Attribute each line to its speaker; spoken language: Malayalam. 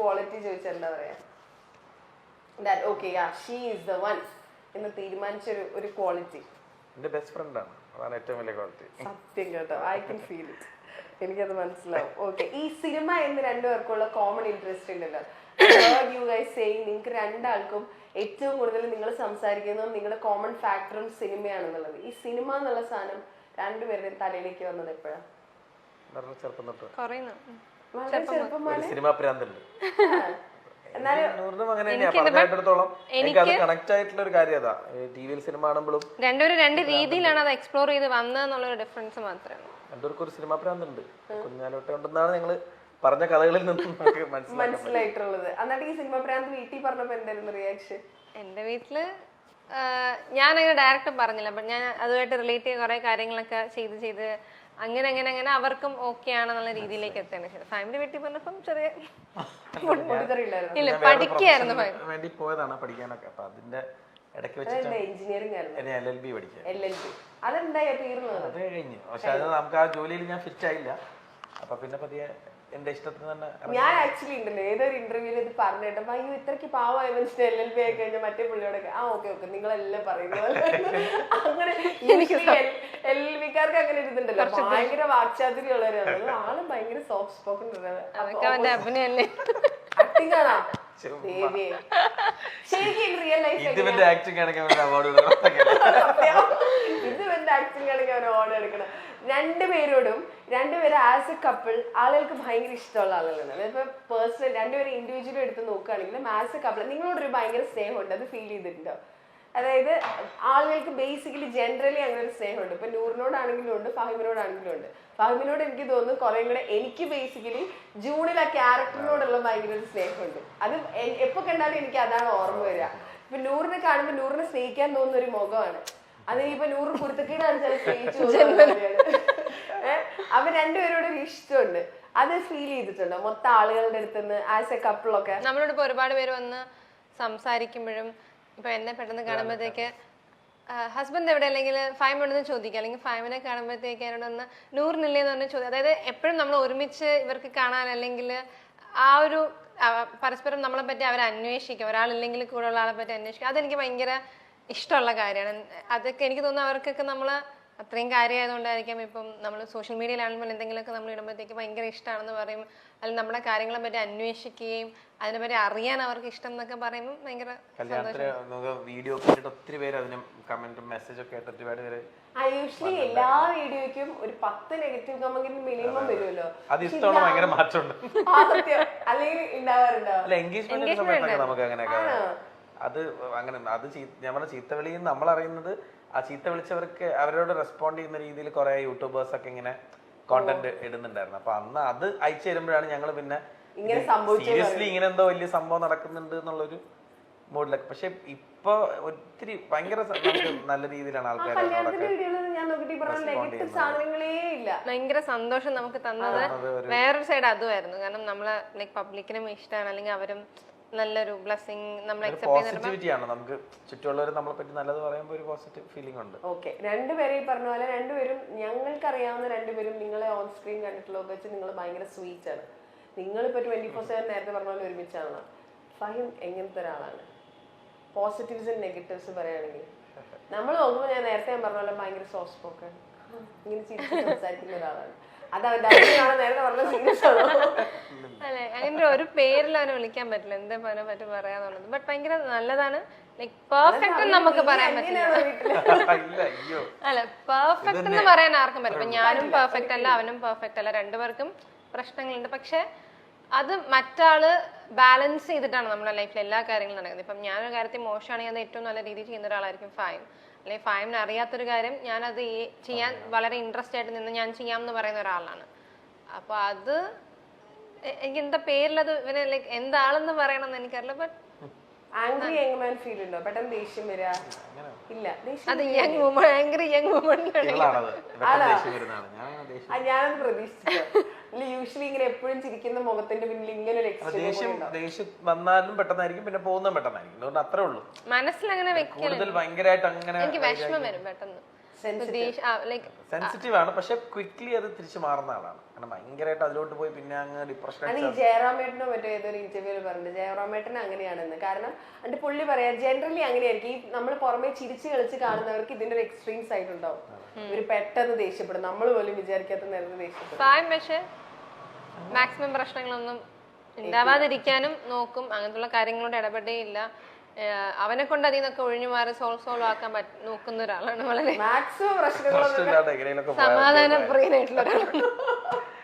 Speaker 1: ക്വാളിറ്റി ചോദിച്ചാൽ എന്താ പറയാ? That okay yeah she is the one എന്ന് തീരുമാനിച്ച ഒരു ഒരു ക്വാളിറ്റി
Speaker 2: എന്റെ ബെസ്റ്റ് ഫ്രണ്ടാണ് അതാണ് ഏറ്റവും വലിയ ക്വാളിറ്റി
Speaker 1: സത്യം കേട്ടോ. ഐ കൻ ഫീൽ ഇറ്റ് എനിക്കത് മനസ്സിലാവും. ഓക്കെ ഈ സിനിമ എന്ന് രണ്ടുപേർക്കുള്ള കോമൺ ഇൻട്രസ്റ്റ് ഉണ്ടല്ലോ. യു ഗൈസ് സെയിങ് നിങ്ങൾക്ക് രണ്ടാൾക്കും ഏറ്റവും കൂടുതൽ നിങ്ങൾ സംസാരിക്കുന്നതും നിങ്ങളുടെ കോമൺ ഫാക്ടറും സിനിമയാണെന്നുള്ളത്. ഈ സിനിമ എന്നുള്ള സാധനം രണ്ടുപേരുടെയും തലയിലേക്ക് വന്നത് എപ്പോഴാണ്
Speaker 2: ചെറുപ്പം തൊട്ട്. സിനിമാ പ്രാന്തുണ്ട്.
Speaker 3: രണ്ട് രീതിയിലാണ് അത് എക്സ്പ്ലോർ ചെയ്ത് വന്നതെന്നുള്ളൊരു ഡിഫറൻസ് മാത്രമേ ഉള്ളൂ.
Speaker 2: രണ്ടുപേർക്കും ഒരു സിനിമാ പ്രാന്തുണ്ട്. കുഞ്ഞാലോട്ടെ ഉണ്ടെന്നാണ് ഞങ്ങൾ പറഞ്ഞ കഥകളിൽ നിന്നും
Speaker 1: മനസ്സിലായിട്ടുള്ളത്. എന്നിട്ട് ഈ സിനിമ പ്രാന്ത് വീട്ടിൽ പറഞ്ഞപ്പോ എന്തായിരുന്നു റിയാക്ഷൻ
Speaker 3: എന്റെ വീട്ടിൽ ഞാൻ അങ്ങനെ ഡയറക്റ്റ് പറഞ്ഞില്ല. ബട്ട് ഞാൻ അതുമായിട്ട് റിലേറ്റ് ചെയ്ത് കുറെ കാര്യങ്ങളൊക്കെ ചെയ്ത് ചെയ്ത് അങ്ങനെ അങ്ങനെ അങ്ങനെ അവർക്കും ഓക്കെ ആണെന്നുള്ള രീതിയിലേക്ക് എത്തുകയാണ് ഫാമിലി വീട്ടിൽ പറഞ്ഞപ്പം ചെറിയ ഇല്ല
Speaker 2: പഠിക്കായിരുന്നു വേണ്ടി പോയതാണ് പഠിക്കാനൊക്കെ. അപ്പൊ അതിന്റെ ഇടയ്ക്ക് വെച്ചിട്ട്
Speaker 1: എഞ്ചിനീയറിംഗ് ആയിരുന്നു.
Speaker 2: എൽ എൽ ബി പഠിക്കാൻ
Speaker 1: എൽ എൽ ബി അതെന്തായി? തീർന്നത്?
Speaker 2: അത് കഴിഞ്ഞു. പക്ഷെ അത് നമുക്ക് ആ ജോലിയിൽ ഞാൻ ഫിറ്റ് ആയില്ല. അപ്പൊ പിന്നെ പതിയെ എന്റെ ഇഷ്ടത്തിന് തന്നെ
Speaker 1: ഞാൻ ആക്ച്വലി ഉണ്ടല്ലോ ഏതൊരു ഇന്റർവ്യൂവിൽ ഇത് പറഞ്ഞിട്ടപ്പോ അയ്യോ ഇത്രക്ക് പാവമായ മനുഷ്യൻ എൽ എൽ ബി ആയി കഴിഞ്ഞാൽ മറ്റേ പുള്ളിയോടൊക്കെ. ആ ഓക്കെ ഓക്കെ നിങ്ങളെല്ലാം പറയുന്നത് അങ്ങനെ എൽ എൽ ബിക്കാർക്ക് അങ്ങനെ ഇരുന്നുണ്ടല്ലോ ഭയങ്കര വാക്ചാതിരി ഉള്ളവരാണ് ആൾ ഭയങ്കര സോഫ്റ്റ് സ്പോക്കൺ
Speaker 3: അതൊക്കെ അവന്റെ അഭിനയല്ലേ?
Speaker 1: ആക്ടിങ് ആണോ ശരിക്കും റിയൽ ലൈഫ്
Speaker 2: ഇത് ഇവന്റെ ആക്ടിങ് ആണെങ്കിൽ അവാർഡ്
Speaker 1: ഇതിന്റെ ആക്ടിങ് ആണെങ്കിൽ അവൻ ഓർഡർ എടുക്കണം. രണ്ടുപേരോടും രണ്ടുപേരും ആസ് എ കപ്പിൾ ആളുകൾക്ക് ഭയങ്കര ഇഷ്ടമുള്ള ആളുകളാണ്. ഇപ്പൊ പേഴ്സണൽ രണ്ടുപേരും ഇൻഡിവിജ്വലി എടുത്ത് നോക്കുകയാണെങ്കിലും ആസ് എ കപ്പിൾ നിങ്ങളോടൊരു ഭയങ്കര സ്നേഹമുണ്ട്. അത് ഫീൽ ചെയ്തിട്ടുണ്ടോ? അതായത് ആളുകൾക്ക് ബേസിക്കലി ജനറലി അങ്ങനെ ഒരു സ്നേഹമുണ്ട്. ഇപ്പൊ നൂറിനോടാണെങ്കിലും ഉണ്ട് ഫഹിമിനോടാണെങ്കിലും ഉണ്ട്. ഫഹിമിനോട് എനിക്ക് തോന്നുന്നു കുറെ കൂടെ എനിക്ക് ബേസിക്കലി ജൂണിൽ ആ ക്യാരക്ടറിനോടുള്ള ഭയങ്കര ഒരു സ്നേഹമുണ്ട്. അത് എപ്പോ കണ്ടാലും എനിക്ക് അതാണ് ഓർമ്മ വരിക. ഇപ്പൊ നൂറിനെ കാണുമ്പോൾ നൂറിനെ സ്നേഹിക്കാൻ തോന്നുന്ന ഒരു മുഖമാണ്. അത് ഇപ്പൊ നൂറ് കുരുത്തക്കേടാണ് ചില സ്നേഹിച്ചു? അവർ രണ്ടുപേരോട് ഒരു ഇഷ്ടമുണ്ട്. അത് ഫീൽ ചെയ്തിട്ടുണ്ടോ? മൊത്തം ആളുകളുടെ അടുത്തുനിന്ന് ആസ് എ കപ്പിളൊക്കെ
Speaker 3: നമ്മളോട് ഒരുപാട് പേര് വന്ന് സംസാരിക്കുമ്പോഴും ഇപ്പൊ എന്നെ പെട്ടെന്ന് കാണുമ്പോഴത്തേക്ക് ഹസ്ബൻഡ് എവിടെ അല്ലെങ്കിൽ ഫൈം ഉണ്ടെന്ന് ചോദിക്കുക അല്ലെങ്കിൽ ഫൈമിനെ കാണുമ്പോഴത്തേക്ക് എന്നോട് ഒന്ന് നൂറിനില്ലേ എന്ന് പറഞ്ഞ ചോദ്യം അതായത് എപ്പോഴും നമ്മൾ ഒരുമിച്ച് ഇവർക്ക് കാണാൻ അല്ലെങ്കിൽ ആ ഒരു പരസ്പരം നമ്മളെ പറ്റി അവർ അന്വേഷിക്കും ഒരാളില്ലെങ്കിൽ കൂടെ ഉള്ള ആളെ പറ്റി അന്വേഷിക്കും അതെനിക്ക് ഭയങ്കര ഇഷ്ടമുള്ള കാര്യമാണ്. അതൊക്കെ എനിക്ക് തോന്നുന്നു അവർക്കൊക്കെ നമ്മൾ അത്രയും കാര്യമായതുകൊണ്ടായിരിക്കാം ഇപ്പം നമ്മൾ സോഷ്യൽ മീഡിയയിലാണെങ്കിലും എന്തെങ്കിലുമൊക്കെ നമ്മൾ ഇടുമ്പോഴത്തേക്ക് ഭയങ്കര ഇഷ്ടമാണെന്ന് പറയും. അല്ലെങ്കിൽ നമ്മുടെ കാര്യങ്ങളെ പറ്റി അന്വേഷിക്കുകയും അതിനെപ്പറ്റി അറിയാൻ അവർക്ക് ഇഷ്ടം എന്നൊക്കെ പറയുമ്പോൾ ഭയങ്കര
Speaker 2: കല്യാണത്തിന് നമുക്ക് വീഡിയോ ഒത്തിരി പേര് അതിന് കമന്റും മെസ്സേജ് ഒക്കെ ആയിട്ട് ഒരുപാട് പേര്
Speaker 1: യൂഷ്വലി എല്ലാ വീഡിയോയ്ക്കും ഒരു പത്ത് നെഗറ്റീവ് കമന്റ് മിനിമം വരുമല്ലോ.
Speaker 2: അത് ഇഷ്ടമാണ് ഭയങ്കര മാറ്റമുണ്ട്.
Speaker 1: അല്ലെങ്കിൽ ഉണ്ടാവാറുണ്ടോ?
Speaker 2: അല്ല എൻഗേജ്മെന്റ് സമയത്തൊക്കെ നമുക്ക് അങ്ങനെയൊക്കെ അത് അങ്ങനെ അത് ഞാൻ പറഞ്ഞ ചീത്തവിളി നമ്മൾ അറിയുന്നത് ആ ചീത്ത വിളിച്ചവർക്ക് അവരോട് റെസ്പോണ്ട് ചെയ്യുന്ന രീതിയിൽ കുറെ യൂട്യൂബേഴ്സ് ഒക്കെ ഇങ്ങനെ കോണ്ടന്റ് ഇടുന്നുണ്ടായിരുന്നു. അപ്പൊ അന്ന് അത് അയച്ചു തരുമ്പോഴാണ് ഞങ്ങൾ പിന്നെ
Speaker 1: ഇങ്ങനെ
Speaker 2: സീരിയസ്ലി ഇങ്ങനെ എന്തോ വലിയ സംഭവം നടക്കുന്നുണ്ട് എന്നുള്ളൊരു മൂഡിലൊക്കെ പക്ഷെ ഇപ്പൊ ഒത്തിരി ഭയങ്കര നല്ല രീതിയിലാണ് ആൾക്കാർ
Speaker 3: ഭയങ്കര സന്തോഷം നമുക്ക് തന്നത് വേറൊരു സൈഡ് അതുമായിരുന്നു. കാരണം നമ്മളെ ലൈക് പബ്ലിക്കിനും ഇഷ്ടമാണ്. അല്ലെങ്കിൽ അവരും നല്ലൊരു ബ്ലെസ്സിങ് നമ്മൾ
Speaker 2: പോസിറ്റിവിറ്റി ആണ്. നമുക്ക് ചുറ്റുമുള്ളവർ നമ്മളെ പറ്റി നല്ലത് പറയുമ്പോൾ ഒരു പോസിറ്റീവ് ഫീലിംഗ് ഉണ്ട്.
Speaker 1: ഓക്കെ രണ്ടുപേരും ഈ പറഞ്ഞ പോലെ രണ്ടുപേരും ഞങ്ങൾക്ക് അറിയാവുന്ന രണ്ടുപേരും നിങ്ങളെ ഓൺ സ്ക്രീൻ കണ്ടിട്ടുള്ള വെച്ച് നിങ്ങൾ ഭയങ്കര സ്വീറ്റ് ആണ്. നിങ്ങളിപ്പോ ട്വന്റി ഫോർ സെവൻ നേരത്തെ പറഞ്ഞ പോലെ ഒരുമിച്ചാണല്ലോ. ഫഹിം എങ്ങനത്തെ ഒരാളാണ്? പോസിറ്റീവ്സ് ആൻഡ് നെഗറ്റീവ്സ് പറയുകയാണെങ്കിൽ നമ്മൾ നോക്കുമ്പോൾ ഞാൻ നേരത്തെ ഞാൻ പറഞ്ഞ പോലെ ഭയങ്കര സോഫ്റ്റ് സ്പോക്കൺ ഇങ്ങനെ ചിരിച്ച് സംസാരിക്കുന്ന ഒരാളാണ്. അത് അച്ഛനാണ് നേരത്തെ പറഞ്ഞ
Speaker 3: അല്ലെ? അങ്ങനെ ഒരു പേരിൽ അവനെ വിളിക്കാൻ പറ്റില്ല. എന്താ അവനെ പറ്റി പറയാന്നുള്ളത്. ബട്ട് ഭയങ്കര നല്ലതാണ്. ലൈക് പെർഫെക്റ്റ് നമുക്ക് പറയാൻ പറ്റില്ല.
Speaker 2: ഇല്ല അയ്യോ.
Speaker 3: അല്ല പെർഫെക്റ്റ് എന്ന് പറയാൻ ആർക്കും പറ്റില്ല. ഞാനും പെർഫെക്റ്റ് അല്ല അവനും പെർഫെക്റ്റ് അല്ല. രണ്ടുപേർക്കും പ്രശ്നങ്ങളുണ്ട്. പക്ഷെ അത് മറ്റാൾ ബാലൻസ് ചെയ്തിട്ടാണ് നമ്മുടെ ലൈഫിൽ എല്ലാ കാര്യങ്ങളും നടക്കുന്നത്. ഇപ്പം ഞാനൊരു കാര്യത്തിൽ മോശമാണെങ്കിൽ അത് ഏറ്റവും നല്ല രീതിയിൽ ചെയ്യുന്ന ഒരാളായിരിക്കും ഫൈൻ അല്ലെങ്കിൽ ഫൈമിന് അറിയാത്തൊരു കാര്യം ഞാനത് ഈ ചെയ്യാൻ വളരെ ഇൻട്രസ്റ്റ് ആയിട്ട് നിന്ന് ഞാൻ ചെയ്യാം എന്ന് പറയുന്ന ഒരാളാണ്. അപ്പൊ അത് എനിക്ക് എന്താ പേരിലത് ഇവനെ ലൈക്ക് എന്താണെന്ന് പറയണമെന്ന് എനിക്കറിയില്ല ബട്ട്
Speaker 1: ആംഗ്രി യങ് ഫീൽ ഉണ്ടോ? പെട്ടെന്ന് ദേഷ്യം വരിക ഇല്ല
Speaker 3: അത് young woman angry young woman
Speaker 1: ഞാനത് പ്രതീക്ഷിച്ചു യൂഷ്വലി ഇങ്ങനെ എപ്പോഴും ചിരിക്കുന്ന മുഖത്തിന്റെ പിന്നിൽ ഇങ്ങനെ ഒരു
Speaker 2: ദേഷ്യം ദേഷ്യം വന്നാലും പെട്ടെന്നായിരിക്കും പിന്നെ പോകുന്നതും പെട്ടെന്നായിരിക്കും. അതുകൊണ്ട് അത്രേ ഉള്ളൂ.
Speaker 3: മനസ്സിലങ്ങനെ വെക്ക
Speaker 2: കൂടുതൽ ഭയങ്കരമായിട്ട് അങ്ങനെ
Speaker 3: എനിക്ക് വിഷമം വരും പെട്ടെന്ന്.
Speaker 2: സെൻസിറ്റീവ് ആണ് പക്ഷെ ക്വിക്ലി അത് തിരിച്ചു മാറുന്ന ആളാണ്. കാരണം ഭയങ്കരമായിട്ട് അതിലോട്ട് പോയി പിന്നെ അങ്ങ് ഡിപ്രഷൻ
Speaker 1: അത് ജയറാമേട്ടനോ മറ്റോ ഏതൊരു ഇന്റർവ്യൂവിൽ പറഞ്ഞു ജയറാമേട്ടൻ അങ്ങനെയാണെന്ന്. കാരണം എന്റെ പുള്ളി പറയാ ജനറലി അങ്ങനെയായിരിക്കും. ഈ നമ്മൾ പുറമെ ചിരിച്ചു കളിച്ച് കാണുന്നവർക്ക് ഇതിന്റെ ഒരു എക്സ്ട്രീം സൈഡ് ഉണ്ടാവും ഒരു പെട്ടെന്ന് ദേഷ്യപ്പെടും. നമ്മൾ പോലും വിചാരിക്കാത്ത നേരത്തെ ദേഷ്യപ്പെടും.
Speaker 3: പക്ഷേ പക്ഷെ മാക്സിമം പ്രശ്നങ്ങളൊന്നും ഉണ്ടാവാതിരിക്കാനും നോക്കും. അങ്ങനത്തുള്ള കാര്യങ്ങളോട് ഇടപെടേ ഇല്ല. ഏഹ് അവനെ കൊണ്ട് അതിൽ നിന്നൊക്കെ ഒഴിഞ്ഞു മാറി സോൾവ് സോൾവ് ആക്കാൻ നോക്കുന്ന ഒരാളാണ് വളരെ
Speaker 1: മാക്സിമം പ്രശ്നങ്ങളൊന്നും
Speaker 2: ഇല്ലാണ്ട് എങ്ങനെയൊക്കെ
Speaker 3: സമാധാന പ്രിയനായിട്ടുള്ള ഒരാളാണ്.